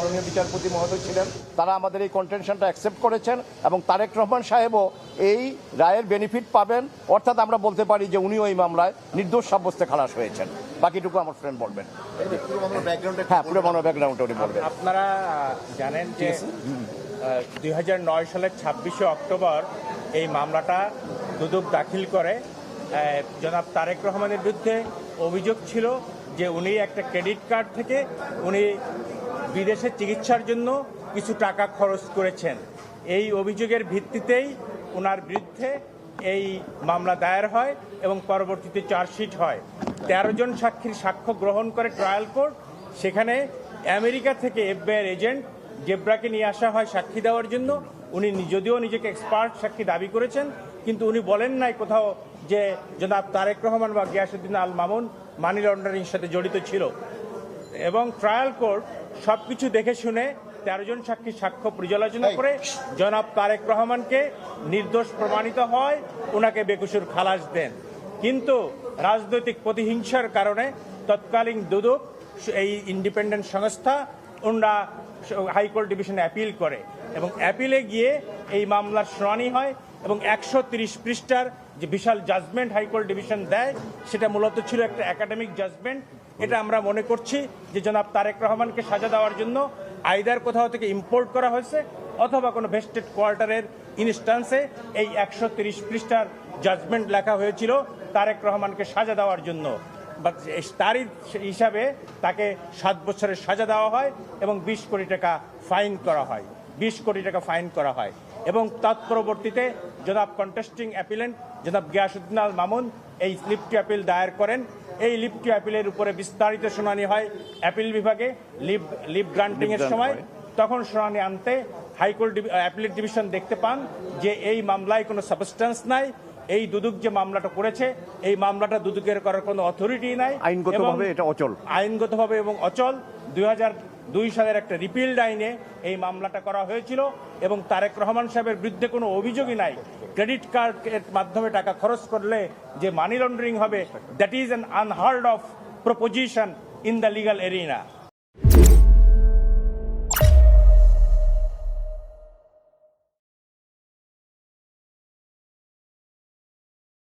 মাননীয় বিচারপতি মহোদয় ছিলেন। তারা আমাদের এই কন্টেনশনটা অ্যাকসেপ্ট করেছেন এবং তারেক রহমান সাহেবও এই রায়ের বেনিফিট পাবেন। অর্থাৎ আমরা বলতে পারি যে উনিও এই মামলায় নির্দোষ সাব্যস্তে খালাস হয়েছেন। বাকিটুকু আমার ফ্রেন্ড বলবেন। হ্যাঁ পুরো মামলা ব্যাকগ্রাউন্ডটা উনি বলবেন। আপনারা জানেন যে দুই হাজার নয় সালের ছাব্বিশে অক্টোবর এই মামলাটা দুদক দাখিল করে। জনাব তারেক রহমানের বিরুদ্ধে অভিযোগ ছিল যে উনি একটা ক্রেডিট কার্ড থেকে উনি বিদেশে চিকিৎসার জন্য কিছু টাকা খরচ করেছেন। এই অভিযোগের ভিত্তিতেই ওনার বিরুদ্ধে এই মামলা দায়ের হয় এবং পরবর্তীতে চার্জশিট হয়। তেরো জন সাক্ষীর সাক্ষ্য গ্রহণ করে ট্রায়াল কোর্ট, সেখানে আমেরিকা থেকে এফবিআই এজেন্ট জেব্রাকে নিয়ে আসা হয় সাক্ষী দেওয়ার জন্য। উনি যদিও নিজেকে এক্সপার্ট সাক্ষী দাবি করেছেন, কিন্তু উনি বলেন নাই কোথাও যে জনাব তারেক রহমান বা গিয়াসুদ্দিন আল মামুন মানি লন্ডারিং সাথে জড়িত ছিল। এবং ট্রায়াল কোর্ট সবকিছু দেখে শুনে তেরো জন সাক্ষী সাক্ষ্য পর্যালোচনা করে জনাব তারেক রহমানকে নির্দোষ প্রমাণিত হয় ওনাকে বেকুসুর খালাস দেন। কিন্তু রাজনৈতিক প্রতিহিংসার কারণে তৎকালীন দুদক এই ইন্ডিপেন্ডেন্ট সংস্থা ওনারা হাইকোর্ট ডিভিশনে অ্যাপিল করে এবং অ্যাপিলে গিয়ে এই মামলার শুনানি হয় এবং একশো তিরিশ পৃষ্ঠার যে বিশাল জাজমেন্ট হাইকোর্ট ডিভিশন দেয়, সেটা মূলত ছিল একটা একাডেমিক জাজমেন্ট এটা আমরা মনে করছি যে জনাব তারেক রহমানকে সাজা দেওয়ার জন্য আইদার কোথাও থেকে ইম্পোর্ট করা হয়েছে, অথবা কোনো ভেস্টেড কোয়ার্টারের ইনস্টান্সে এই একশো তিরিশ পৃষ্ঠার জাজমেন্ট লেখা হয়েছিল তারেক রহমানকে সাজা দেওয়ার জন্য। বা তারই হিসাবে তাকে সাত বছরের সাজা দেওয়া হয় এবং বিশ কোটি টাকা ফাইন করা হয়। বিশ কোটি টাকা ফাইন করা হয়। এবং তৎপরবর্তীতে জনাব কন্টেস্টিং অ্যাপিলেন্ট জনাব গিয়াসুদ্দিন আল মামুন এই লিফটি অ্যাপিল দায়ের করেন। এই লিফটি অ্যাপিলের উপরে বিস্তারিত শুনানি হয় অ্যাপিল বিভাগে লিভ লিভ গ্রান্টিং এর সময়। তখন শুনানি আনতে হাইকোর্ট অ্যাপিলেট ডিভিশন দেখতে পান যে এই মামলায় কোনো সাবস্টেন্স নাই। এই দুদক যে মামলাটা করেছে এই মামলাটা দুদকের করার কোনো অথরিটি নাই। আইনগতভাবে এটা অচল। আইনগতভাবে এবং অচল। দুই হাজার দুই সালের একটা রিপিল আইনে এই মামলাটা করা হয়েছিল এবং তারেক রহমান সাহেবের বিরুদ্ধে কোনো অভিযোগই নাই। ক্রেডিট কার্ড এর মাধ্যমে টাকা খরচ করলে যে মানি লন্ডারিং হবে that is an unheard of proposition in the legal arena